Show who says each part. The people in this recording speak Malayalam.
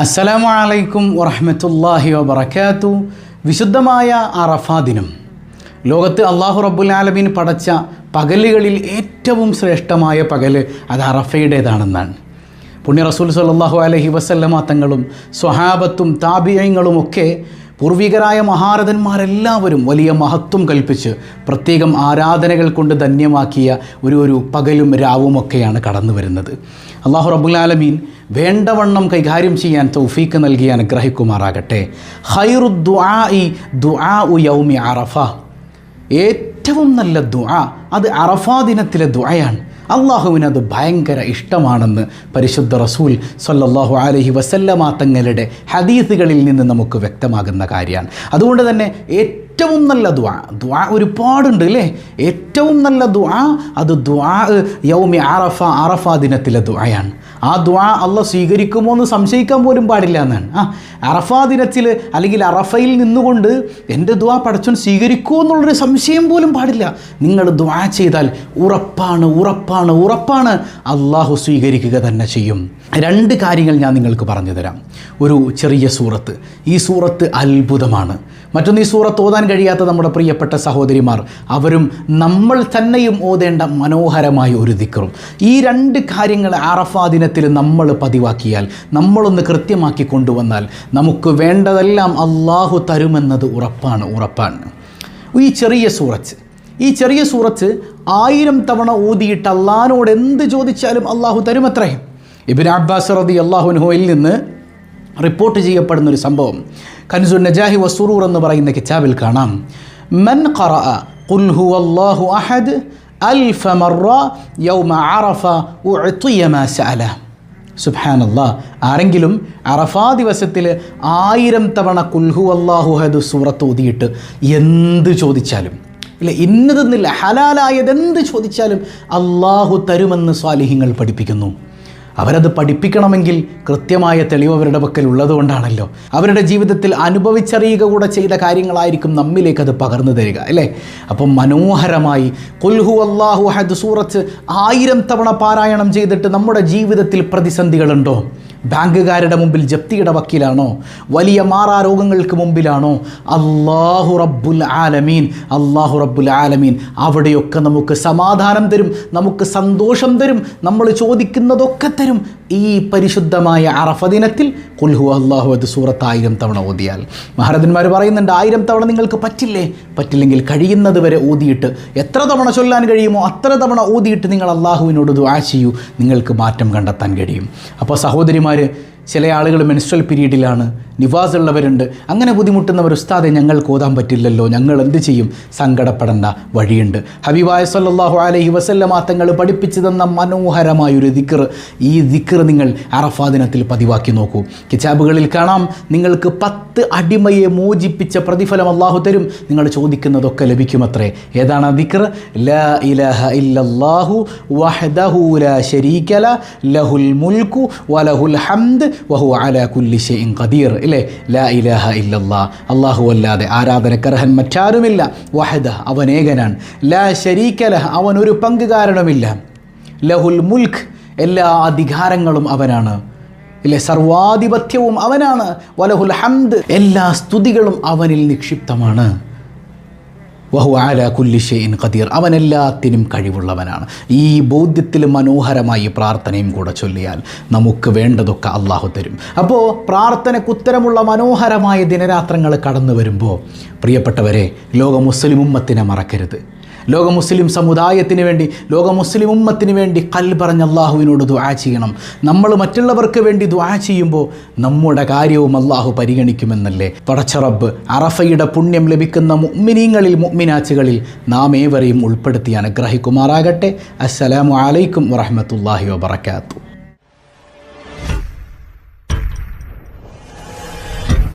Speaker 1: അസ്സലാമു അലൈക്കും വറഹ്മത്തുള്ളാഹി വബർക്കാത്തു വിശുദ്ധമായ അറഫാ ദിനം. ലോകത്ത് അള്ളാഹു റബ്ബുൽ ആലമീൻ പടച്ച പകലുകളിൽ ഏറ്റവും ശ്രേഷ്ഠമായ പകൽ അത് അറഫയുടേതാണെന്നാണ്. പുണ്യ റസൂൽ സല്ലല്ലാഹു അലൈഹി വസല്ലമ തങ്ങളും സ്വഹാബത്തും താബിയങ്ങളും ഒക്കെ പൂർവികരായ മഹാരഥന്മാരെല്ലാവരും വലിയ മഹത്വം കൽപ്പിച്ച് പ്രത്യേകം ആരാധനകൾ കൊണ്ട് ധന്യമാക്കിയ ഒരു ഒരു പകലും രാവുമൊക്കെയാണ് കടന്നു വരുന്നത്. അള്ളാഹു റബുലാലമീൻ വേണ്ടവണ്ണം കൈകാര്യം ചെയ്യാൻ തൗഫീക്ക് നൽകി അനുഗ്രഹിക്കുമാറാകട്ടെ. ഹൈറു ദുആഉ യൗമി ഏറ്റവും നല്ല ദുആ അത് അറഫാ ദിനത്തിലെ ദുആയാണ്. അള്ളാഹുവിന് അത് ഭയങ്കര ഇഷ്ടമാണെന്ന് പരിശുദ്ധ റസൂൽ സല്ലാഹു അലഹി വസല്ലമ തങ്ങളുടെ ഹദീസുകളിൽ നിന്ന് നമുക്ക് വ്യക്തമാകുന്ന കാര്യമാണ്. അതുകൊണ്ട് തന്നെ ഏറ്റവും നല്ല ദ്വാ ദ്വാ ഒരുപാടുണ്ട് അല്ലേ? ഏറ്റവും നല്ല ദ്വാ അത് ദ്വാ യൗമി അറഫ അറഫ ദിനത്തിലെ ദ്വായാണ് ആ ദ്വാ അള്ള സ്വീകരിക്കുമോ എന്ന് സംശയിക്കാൻ പോലും പാടില്ല എന്നാണ്. ആ അറഫ ദിനത്തിൽ അല്ലെങ്കിൽ അറഫയിൽ നിന്നുകൊണ്ട് എന്റെ ദ്വാ പടച്ചോൻ സ്വീകരിക്കുമോ എന്നുള്ളൊരു സംശയം പോലും പാടില്ല. നിങ്ങൾ ദ്വാ ചെയ്താൽ ഉറപ്പാണ് ഉറപ്പാണ് ഉറപ്പാണ് അള്ളാഹു സ്വീകരിക്കുക തന്നെ ചെയ്യും. രണ്ട് കാര്യങ്ങൾ ഞാൻ നിങ്ങൾക്ക് പറഞ്ഞു തരാം. ഒരു ചെറിയ സൂറത്ത്. ഈ സൂറത്ത് അത്ഭുതമാണ്. മറ്റൊന്ന് ഈ സൂറത്ത് ഓതാൻ കഴിയാത്ത നമ്മുടെ പ്രിയപ്പെട്ട സഹോദരിമാർ അവരും നമ്മൾ തന്നെയും ഓതേണ്ട മനോഹരമായ ഒരു ദിക്കറും ഈ രണ്ട് കാര്യങ്ങൾ അറഫാ ദിനത്തിൽ നമ്മൾ പതിവാക്കിയാൽ നമ്മളൊന്ന് കൃത്യമാക്കി കൊണ്ടുവന്നാൽ നമുക്ക് വേണ്ടതെല്ലാം അള്ളാഹു തരുമെന്നത് ഉറപ്പാണ് ഉറപ്പാണ്. ഈ ചെറിയ സൂറത്ത് ഈ ചെറിയ സൂറത്ത് ആയിരം തവണ ഊതിയിട്ട് അള്ളഹാനോട് എന്ത് ചോദിച്ചാലും അള്ളാഹു തരുമത്രേ. ഇബിൻ അബ്ബാസ് റതി അള്ളാഹുനുഹോയിൽ നിന്ന് റിപ്പോർട്ട് ചെയ്യപ്പെടുന്ന ഒരു സംഭവം. കൻസു നജാഹി വസൂറൂർ എന്ന് പറയുന്ന കിതാബിൽ കാണാം. മൻ ഖറ ഖുൽ അള്ളാഹു അഹദ് അൽഫ يوم യൗമ അറഫ ما മാ സഅല. സുബ്ഹാനല്ലാ. ആരെങ്കിലും അറഫാ ദിവസത്തിൽ ആയിരം തവണ കുൽഹു അള്ളാഹു ഹദ് സൂറത്ത് ഊതിയിട്ട് എന്ത് ചോദിച്ചാലും ഇല്ല ഇന്നതെന്നില്ല ഹലാലായത് എന്ത് ചോദിച്ചാലും അള്ളാഹു തരുമെന്ന് സ്വാലിഹിങ്ങൾ പഠിപ്പിക്കുന്നു. അവരത് പഠിപ്പിക്കണമെങ്കിൽ കൃത്യമായ തെളിവ് അവരുടെ പക്കൽ ഉള്ളതുകൊണ്ടാണല്ലോ അവരുടെ ജീവിതത്തിൽ അനുഭവിച്ചറിയുക കൂടെ ചെയ്ത കാര്യങ്ങളായിരിക്കും നമ്മിലേക്ക് അത് പകർന്നു തരിക അല്ലേ? അപ്പം മനോഹരമായി കൊൽഹു അള്ളാഹു ഹദ് സൂറത്ത് ആയിരം തവണ പാരായണം ചെയ്തിട്ട് നമ്മുടെ ജീവിതത്തിൽ പ്രതിസന്ധികളുണ്ടോ? ബാങ്കുകാരുടെ മുമ്പിൽ ജപ്തിയുടെ വക്കീലാണോ? വലിയ മാറാരോഗങ്ങൾക്ക് മുമ്പിലാണോ? അള്ളാഹു റബ്ബുൽ ആലമീൻ അള്ളാഹു റബ്ബുൽ ആലമീൻ. അവിടെയൊക്കെ നമുക്ക് സമാധാനം തരും നമുക്ക് സന്തോഷം തരും നമ്മൾ ചോദിക്കുന്നതൊക്കെ തരും. ഈ പരിശുദ്ധമായ അറഫ ദിനത്തിൽ കുൽഹു അള്ളാഹു അത് സൂറത്ത് ആയിരം തവണ ഓതിയാൽ. മഹാരഥന്മാർ പറയുന്നുണ്ട് ആയിരം തവണ നിങ്ങൾക്ക് പറ്റില്ലേ? പറ്റില്ലെങ്കിൽ കഴിയുന്നത് വരെ ഊതിയിട്ട് എത്ര തവണ ചൊല്ലാൻ കഴിയുമോ അത്ര തവണ ഊതിയിട്ട് നിങ്ങൾ അള്ളാഹുവിനോട് ദുആ ചെയ്യൂ. നിങ്ങൾക്ക് മാറ്റം കണ്ടെത്താൻ കഴിയും. അപ്പോൾ സഹോദരിമാർ fare ചില ആളുകൾ മെൻസ്ട്രൽ പീരീഡിലാണ് നിവാസ് ഉള്ളവരുണ്ട്. അങ്ങനെ ബുദ്ധിമുട്ടുന്നവർ ഉസ്താദെ ഞങ്ങൾ ഓതാൻ പറ്റില്ലല്ലോ. ഞങ്ങൾ എന്ത് ചെയ്യും? സങ്കടപ്പെടേണ്ട വഴിയുണ്ട്. ഹബീബായ സല്ലല്ലാഹു അലൈഹി വസല്ലമ തങ്ങൾ പഠിപ്പിച്ചു തന്ന മനോഹരമായൊരു ദിക്കർ ഈ ദിക്കർ നിങ്ങൾ അറഫാ ദിനത്തിൽ പതിവാക്കി നോക്കൂ. കിതാബുകളിൽ കാണാം നിങ്ങൾക്ക് പത്ത് അടിമയെ മോചിപ്പിച്ച പ്രതിഫലം അള്ളാഹു തരും. നിങ്ങൾ ചോദിക്കുന്നതൊക്കെ ലഭിക്കുമത്രേ. ഏതാണ് ആ ദിക്കർ ലാ ഇല്ലല്ലാഹു ലാ ലഹുൽ മുൽക്കു വലഹുൽ ഹംദ് വഹു അലാ കുല്ലി ഇൻ ഖദീർ. ഇല്ലേ? ലാ ഇലാഹ ഇല്ലല്ലാ. അള്ളാഹു അല്ലാതെ ആരാധനക്കർഹൻ മറ്റാരുമില്ല. വഹദ അവൻ ഏകനാണ് ലാ ശരീക ലഹ അവൻ ഒരു പങ്കുകാരനുമില്ല. ലഹുൽ മുൽഖ് എല്ലാ അധികാരങ്ങളും അവനാണ്. ഇല്ലേ? സർവാധിപത്യവും അവനാണ്. വലഹുൽ ഹംദ് എല്ലാ സ്തുതികളും അവനിൽ നിക്ഷിപ്തമാണ്. വഹു ആല കുല്ലിഷെയിൻ ഖദീർ. അവൻ എല്ലാത്തിനും കഴിവുള്ളവനാണ്. ഈ ബോധ്യത്തിൽ മനോഹരമായി പ്രാർത്ഥനയും കൂടെ ചൊല്ലിയാൽ നമുക്ക് വേണ്ടതൊക്കെ അള്ളാഹു തരും. അപ്പോൾ പ്രാർത്ഥനയ്ക്ക് ഉത്തരമുള്ള മനോഹരമായ ദിനരാത്രങ്ങൾ കടന്നു വരുമ്പോൾ പ്രിയപ്പെട്ടവരെ ലോക മുസ്ലിം ഉമ്മത്തിനെ മറക്കരുത്. ലോക മുസ്ലിം സമുദായത്തിന് വേണ്ടി ലോക മുസ്ലിം ഉമ്മത്തിന് വേണ്ടി കൽ പറഞ്ഞ അള്ളാഹുവിനോട് ദുആ ചെയ്യണം. നമ്മൾ മറ്റുള്ളവർക്ക് വേണ്ടി ദുആ ചെയ്യുമ്പോൾ നമ്മുടെ കാര്യവും അള്ളാഹു പരിഗണിക്കുമെന്നല്ലേ? പടച്ചറബ് അറഫയുടെ പുണ്യം ലഭിക്കുന്ന മുഅ്മിനീങ്ങളിൽ മുഅ്മിനാച്ചുകളിൽ നാം ഏവരെയും ഉൾപ്പെടുത്തി അനുഗ്രഹിക്കുമാറാകട്ടെ. അസ്സലാമു അലൈക്കും വറഹ്മത്തുള്ളാഹി വബറകാതുഹു.